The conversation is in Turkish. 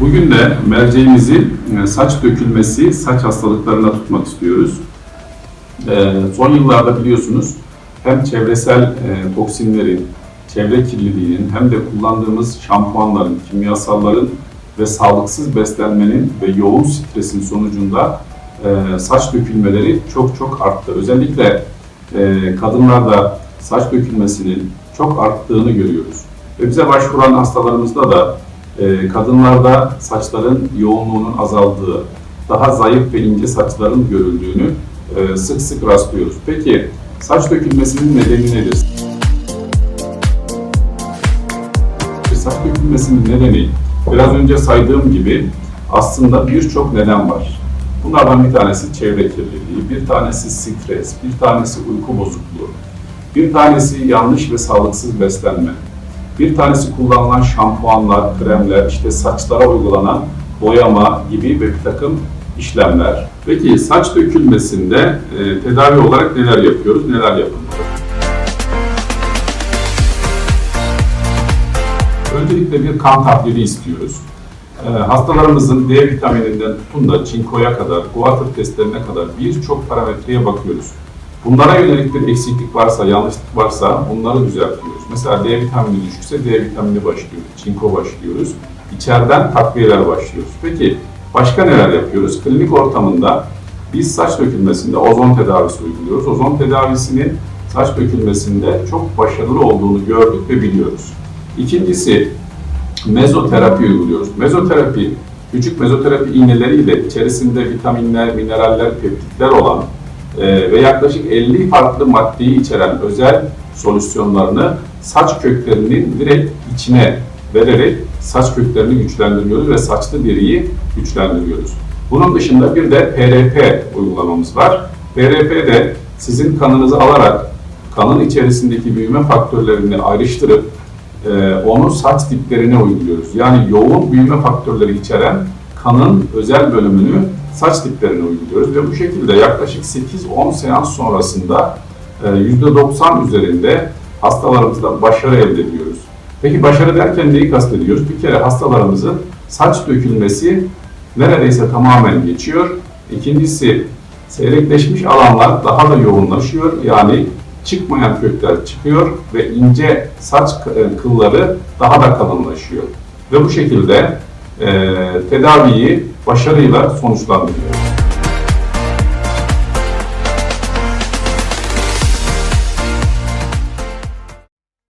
Bugün de merceğimizi e, saç dökülmesi, saç hastalıklarına tutmak istiyoruz. E, Son yıllarda biliyorsunuz hem çevresel e, toksinlerin, çevre kirliliğinin hem de kullandığımız şampuanların, kimyasalların ve sağlıksız beslenmenin ve yoğun stresin sonucunda saç dökülmeleri çok çok arttı. Özellikle kadınlarda saç dökülmesinin çok arttığını görüyoruz. Ve bize başvuran hastalarımızda da e, kadınlarda saçların yoğunluğunun azaldığı, daha zayıf ve ince saçların görüldüğünü e, sık sık rastlıyoruz. Peki saç dökülmesinin nedeni nedir? Saç dökülmesinin nedeni biraz önce saydığım gibi aslında birçok neden var. Bunlardan bir tanesi çevre kirliliği, bir tanesi stres, bir tanesi uyku bozukluğu, bir tanesi yanlış ve sağlıksız beslenme, bir tanesi kullanılan şampuanlar, kremler, işte saçlara uygulanan boyama gibi ve bir takım işlemler. Peki saç dökülmesinde e, tedavi olarak neler yapıyoruz, neler yapılmalı? Öncelikle bir kan tahlili istiyoruz. E, hastalarımızın D vitamininden tutun da çinkoya kadar, guatr testlerine kadar birçok parametreye bakıyoruz. Bunlara yönelik bir eksiklik varsa, yanlışlık varsa bunları düzeltiyoruz. Mesela D vitamini düşükse D vitamini başlıyoruz, çinko başlıyoruz. İçeriden takviyeler başlıyoruz. Peki başka neler yapıyoruz? Klinik ortamında biz saç dökülmesinde ozon tedavisi uyguluyoruz. Ozon tedavisinin saç dökülmesinde çok başarılı olduğunu gördük ve biliyoruz. İkincisi mezoterapi uyguluyoruz. Mezoterapi, küçük mezoterapi iğneleriyle içerisinde vitaminler, mineraller, peptitler olan e, ve yaklaşık 50 farklı maddeyi içeren özel solüsyonlarını saç köklerinin direkt içine vererek saç köklerini güçlendiriyoruz ve saçlı deriyi güçlendiriyoruz. Bunun dışında bir de PRP uygulamamız var. PRP de sizin kanınızı alarak kanın içerisindeki büyüme faktörlerini ayrıştırıp e, onu saç diplerine uyguluyoruz. Yani yoğun büyüme faktörleri içeren kanın özel bölümünü saç diplerine uyguluyoruz ve bu şekilde yaklaşık 8-10 seans sonrasında e, %90 üzerinde hastalarımızda başarı elde ediyoruz. Peki başarı derken neyi kastediyoruz? Bir kere hastalarımızın saç dökülmesi neredeyse tamamen geçiyor. İkincisi seyrekleşmiş alanlar daha da yoğunlaşıyor. Yani çıkmayan kökler çıkıyor ve ince saç e, kılları daha da kalınlaşıyor. Ve bu şekilde e, tedaviyi başarıyla sonuçlandırıyor.